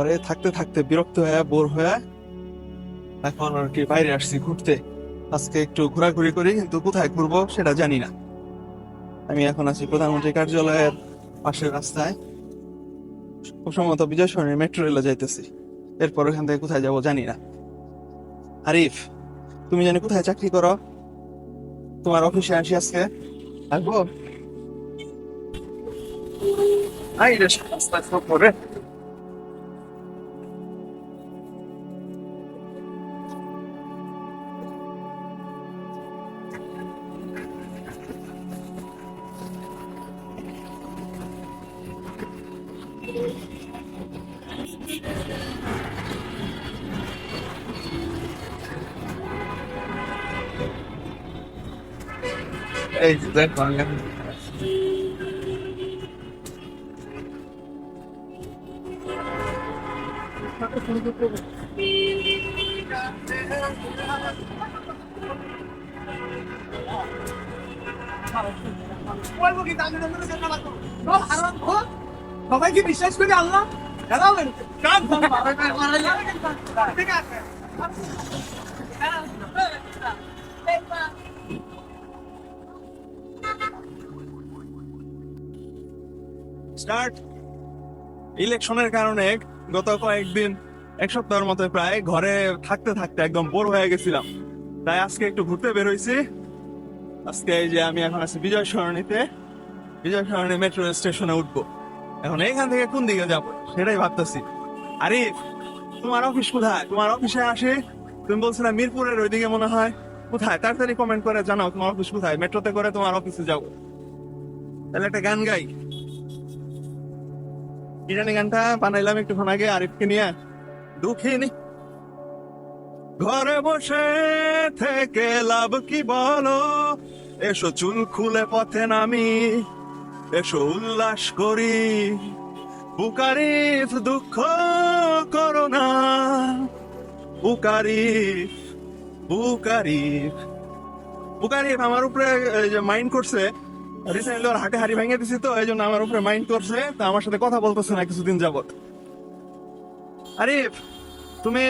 ঘরে থাকতে থাকতে বিরক্ত হয়ে, বোর হয়ে এখন আর কি বাইরে আসছি ঘুরতে। আজকে একটু ঘোরাঘুরি করি, কিন্তু কোথায় ঘুরবো সেটা জানি না। আমি এখন আছি প্রধানমন্ত্রী কার্যালয়ের পাশের রাস্তায়। খুব সম্ভবত বিজয় সরণি মেট্রো রেলে যাইতেছি। এরপর ওখান থেকে কোথায় যাব জানি না। আরিফ, তুমি জানি কোথায় চাকরি করো? তোমার অফিসে আসি আজকে। আসব? আই রে সব পরে আমি কি বিশ্বাস করে আল্লাহ দাঁড়াবেন ঠিক আছে স্টার্ট ইলেকশনের কারণে গত কয়েকদিন, এক সপ্তাহের মতো প্রায় ঘরে থাকতে থাকতে একদম বোর হয়ে গেছিলাম। তাই আজকে একটু ঘুরতে বের হয়েছি আজকে এই যে আমি এখন আছি বিজয় সরণিতে। বিজয় সরণি মেট্রো স্টেশনে উঠবো। এখন এখান থেকে কোন দিকে যাব? সেটাই ভাবতেছি। আরে তোমার অফিস কোথায়? তোমার অফিসে আসে। তুমি বলছিলা মিরপুরের ওইদিকে মনে হয়। কোথায়? তাড়াতাড়ি কমেন্ট করে জানাও, তোমার অফিস কোথায়? মেট্রোতে করে তোমার অফিসে যাব। তাহলে একটা গান গাই। জানি গানটা বানাইলাম একটুক্ষণ আগে, আরিফকে নিয়ে দুঃখিনী ঘরে বসে থেকে লাভ কি বলো? এসো চুল খুলে পথে নামি, এসো উল্লাস করি। বুকারিফ দুঃখ করো না। বুকারিফ বুকারিফ বুকারিফ আমার উপরে মাইন্ড করছে রিসেন্টলি ওর হাটে হাড়ি ভেঙে দিছি তো, এই জন্য আমার উপরে মাইন্ড করছে, তা আমার সাথে কথা বলতেছে না কিছুদিন যাবত আরিফ তুমি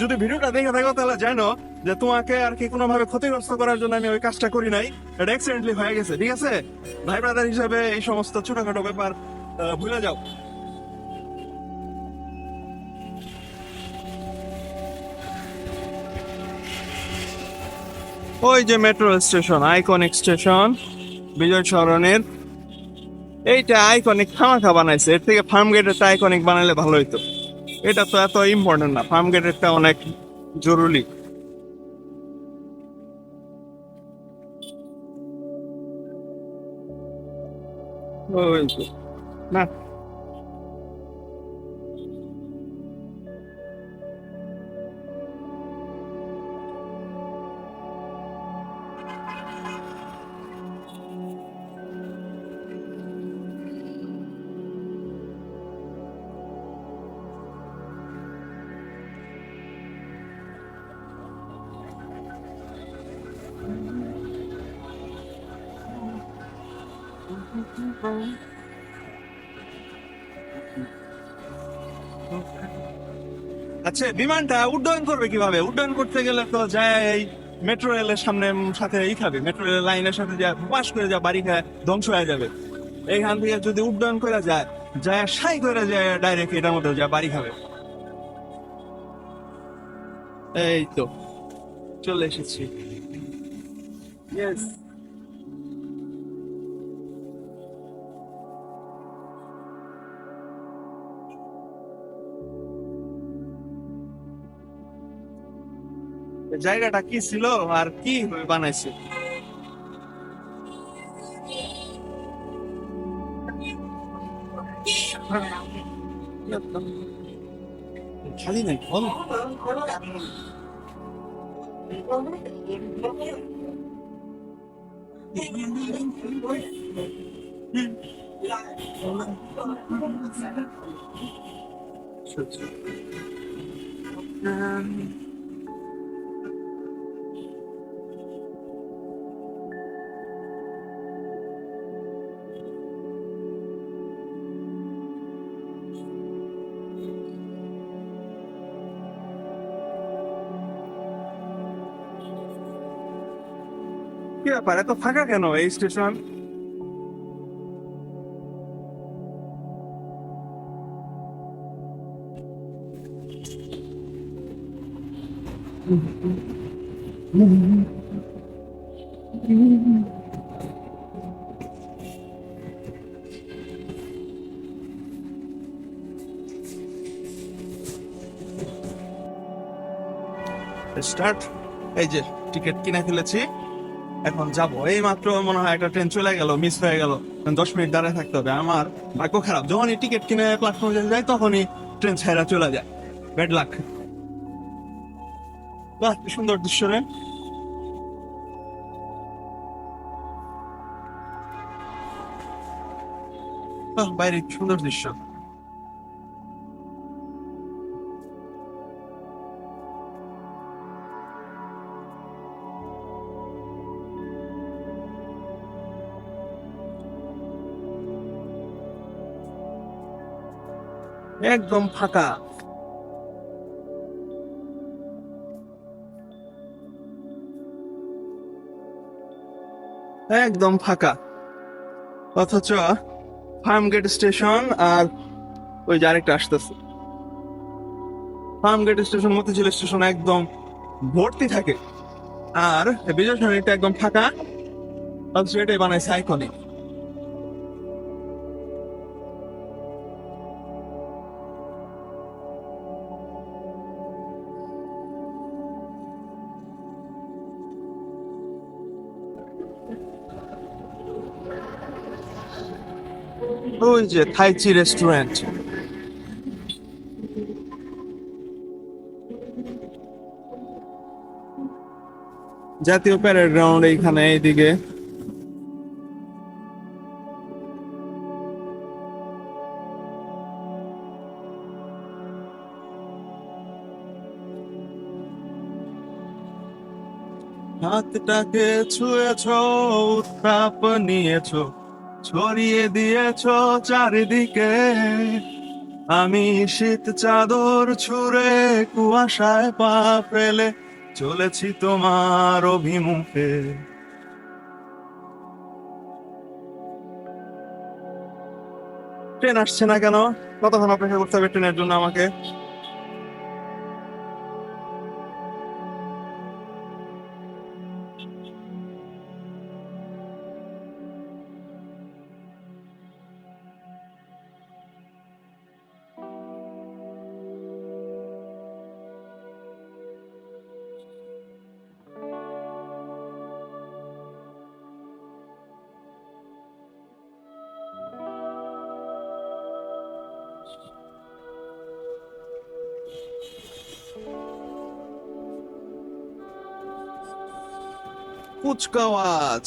যদি ভিডিওটা দেখে থাকো তাহলে জানো যে তোমাকে আর কি কোনোভাবে ক্ষতিগ্রস্ত করার জন্য আমি ওই কাজটা করি নাই। এটা অ্যাক্সিডেন্টলি হয়ে গেছে, ঠিক আছে? ভাই ব্রাদার হিসাবে এই সমস্ত ছোটখাটো ব্যাপার ভুলে যাও। ওই যে মেট্রো স্টেশন আইকনিক স্টেশন বিজয় সরণের এইটা আইকনিক খামাখা বানাইছে। এর থেকে ফার্ম গেটেরটা আইকনিক বানালে ভালো হইতো। এটা তো এত ইম্পর্টেন্ট না। ফার্ম গেটেরটা অনেক জরুরি। না। আচ্ছা বিমানটা উড্ডয়ন করবে কীভাবে? উড্ডয়ন করতে গেলে তো যায় এই মেট্রো রেলের সামনে সাথে ই খাবে মেট্রো রেল লাইনের সাথে যা পাশ করে যা বাড়ি খায়, ধ্বংস হয়ে যাবে। এইখান থেকে যদি উড্ডয়ন করে যায় যায় সাই করে যায় ডাইরেক্ট এটার মধ্যে যা বাড়ি খাবে। এই তো, চলে এসেছি। ইয়েস জায়গাটা কি ছিল আর কি বানাইছে? খালি নাই ফল কি ব্যাপার? এত ফাঁকা কেন এই স্টেশন? স্টার্ট এই যে টিকিট কিনে ফেলেছি। এখন যাব। এই মাত্র মনে হয় একটা ট্রেন চলে গেল মিস হয়ে গেল। দশ মিনিট দাঁড়ায় থাকতে হবে। আমার ভাগ্য খারাপ। যখনই টিকিট কিনে প্ল্যাটফর্মে যাই, তখনই ট্রেন ছেড়া চলে যায়। ব্যাড লাক বাহ সুন্দর দৃশ্য রে। বাইরে সুন্দর দৃশ্য। একদম ফাঁকা। একদম ফাঁকা। অথচ ফার্ম গেট স্টেশন আর ওই যে আরেকটা আসতেছে। Farm gate station, Motijheel station একদম ভর্তি থাকে। আর বিজয় সরণিটা একদম ফাঁকা। অথচ এটাই বানাইছে আইকনিক ওই যে থাইচি রেস্টুরেন্ট। জাতীয় প্যারেড গ্রাউন্ড এইখানে এইদিকে। হাতটাকে ছুঁয়েছ উত্তাপ নিয়েছ। ছড়িয়ে দিয়েছ চারিদিকে। আমি শীত চাদর ছুঁড়ে কুয়াশায় পা ফেলে চলেছি তোমার অভিমুখে। ট্রেন আসছে না কেন? কতক্ষণ অপেক্ষা করতে হবে ট্রেনের জন্য আমাকে? কুচকাওয়াজ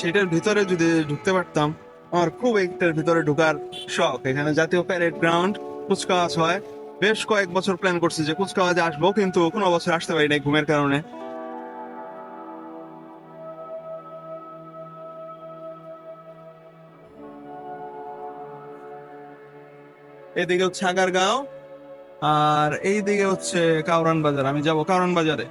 সেটার ভিতরে যদি ঢুকতে পারতাম, আমার খুব একটার ভিতরে ঢুকার শখ। এখানে জাতীয় প্যারেড গ্রাউন্ড কুচকাওয়াজ হয়। বেশ কয়েক বছর প্ল্যান করছি যে কুচকাওয়াজে আসব, কিন্তু কোনো বছর আসতে পারি নাই ঘুমের কারণে। এদিকে হচ্ছে আগারগাঁও, আর এইদিকে হচ্ছে কাউরান বাজার। আমি যাব কাউরান বাজারে।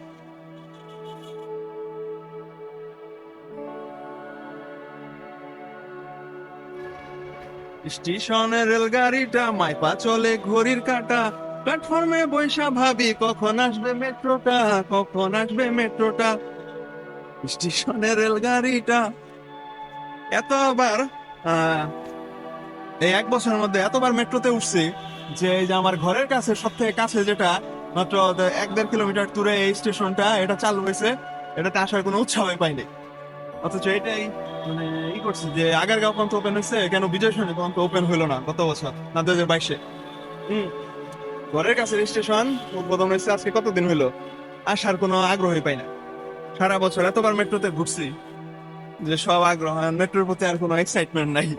স্টেশনে রেলগাড়িটা, মাইপা চলে ঘড়ির কাটা। প্ল্যাটফর্মে বৈশা ভাবি, কখন আসবে মেট্রোটা, কখন আসবে মেট্রোটা? স্টেশনে রেলগাড়িটা এত আবার এই এক বছরের মধ্যে এতবার মেট্রোতে উঠছি যে আমার ঘরের কাছে সব থেকে কাছে যেটা, মাত্র এক দেড় কিলোমিটার দূরে এই স্টেশনটা, এটা চালু হয়েছে। এটাতে আসার কোনো উৎসাহই পাইনি। অথচ এটাই মানে ই করছে যে আগের আগারগাঁও পর্যন্ত ওপেন হয়েছে কেন বিজয় সরণি পর্যন্ত ওপেন হইল না গত বছর না দু হাজার বাইশে? হম। ঘরের কাছে স্টেশন উদ্বোধন হয়েছে আজকে কতদিন হইল? আসার কোনো আগ্রহই পাই না। সারা বছর এতবার মেট্রোতে ঘুরছি যে সব আগ্রহ মেট্রোর প্রতি আর কোনো এক্সাইটমেন্ট নাই।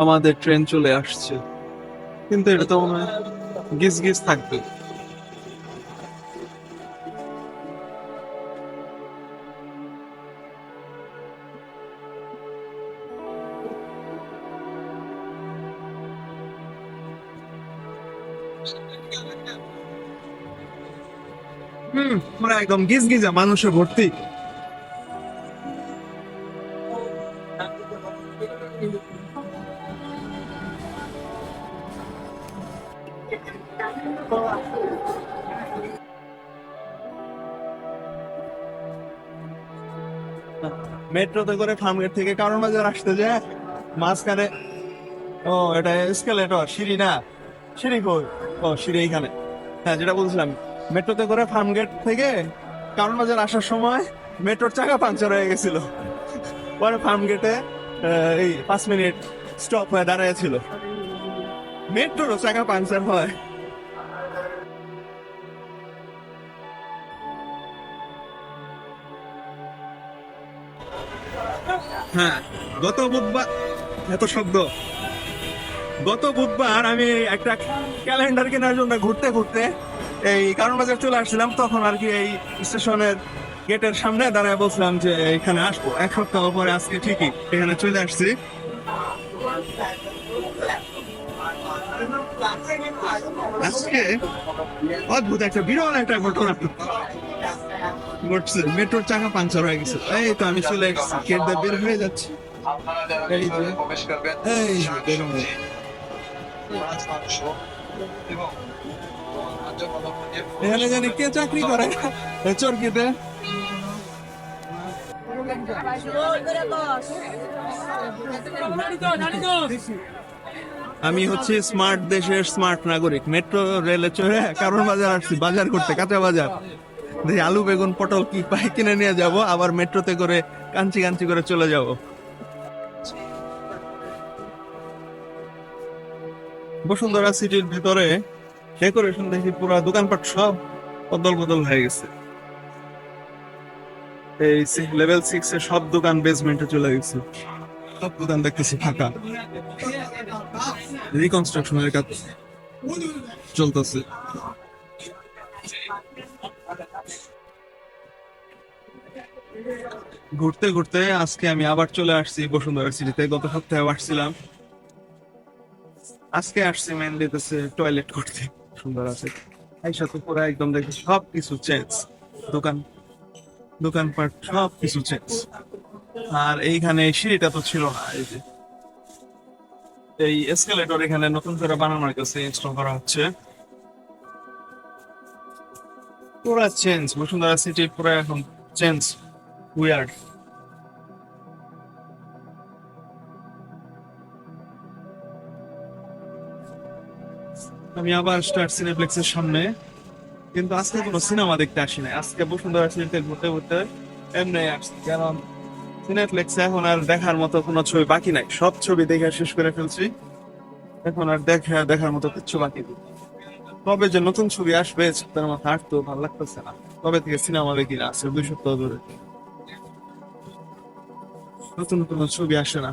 আমাদের ট্রেন চলে আসছে কিন্তু এটা তো মনে হয় গিজ গিজ থাকবে হুম মানে একদম গিজ গিজা মানুষে ভর্তি Thank you. মেট্রোতে করে ফার্মগেট থেকে কারণ বাজার আসতে যায় মাঝখানে ও, এটা এসকেলেটর সিঁড়ি না? সিঁড়ি কই? ও, সিঁড়ি এইখানে। হ্যাঁ যেটা বলছিলাম, মেট্রোতে করে ফার্মগেট থেকে কারণ বাজার আসার সময় মেট্রোর চাকা পাঞ্চার হয়ে গেছিল। পরে ফার্মগেটে এই পাঁচ মিনিট স্টপ হয়ে দাঁড়ায় ছিল। মেট্রোরও চাকা পাঞ্চার হয়। হ্যাঁ গত বুধবার, এত শব্দ। গত বুধবার আমি একটা ক্যালেন্ডার কেনার জন্য ঘুরতে ঘুরতে এই কারণ বাজার চলে আসছিলাম, তখন আর কি এই স্টেশনের গেটের সামনে দাঁড়ায় বলছিলাম যে এখানে আসব। এক সপ্তাহ পরে আজকে ঠিকই এখানে চলে আসছি। আজকে অদ্ভুত একটা বিরল একটা ঘটনা। ঘটছে। মেট্রোর চাকা পাঞ্চার হয়ে গেছে। এই তো আমি চলে গেট দিয়ে বের হয়ে যাচ্ছি। এই জানি কে চাকরি করে? চরকিতে। আমি হচ্ছি স্মার্ট দেশের স্মার্ট নাগরিক। মেট্রো রেলে চড়ে কারণ বাজার আসছি। বাজার করতে, কাঁচা বাজার। আলু বেগুন, পটল কি পাই কিনে নিয়ে যাব, আবার মেট্রোতে করে কাঞ্চি কাঞ্চি করে চলে যাব। বসুন্ধরা সিটির ভিতরে ডেকোরেশন দেখি পুরো দোকানপাট সব বদল বদল হয়ে গেছে। এই লেভেল সিক্স এর সব দোকান বেসমেন্টে চলে গেছে। সব দোকান দেখতেছি ফাঁকা। রিকনস্ট্রাকশনের কাজ চলতেছে। ঘুরতে ঘুরতে আজকে আমি আবার চলে আসছি বসুন্ধরা সিটিতে। গত সপ্তাহে আসছিলাম। আজকে আসছি মেনলি টয়লেট করতে সুন্দর আছে এই সাথে পুরো একদম দেখি সব কিছু চেঞ্জ দোকান, দোকানপাট সব কিছু চেঞ্জ আর এইখানে সিঁড়িটা তো ছিল না, এই যে। এই এসকেলেটর এখানে নতুন করে বানানোর কাছে ইনস্টল করা হচ্ছে। পুরা চেঞ্জ বসুন্ধরা সিটি পুরো এখন চেঞ্জ উইয়ার্ড আমি আবার স্টার সামনে। কিন্তু আজকে কোনো সিনেমা দেখতে আসি আজকে বসুন্ধরা ঘুরতে ঘুরতে এমনি আসছি। কারণ এখন আর দেখার মতো কোনো ছবি বাকি নাই। সব ছবি দেখে শেষ করে ফেলছি। এখন আর দেখা, দেখার মতো কিচ্ছু বাকি নেই। তবে যে নতুন ছবি আসবে তার মাথা হাঁটতো ভালো লাগতেছে না। তবে থেকে সিনেমা দেখি না আছে দুই সপ্তাহ ধরে। নতুন কোনো ছবি আসে না।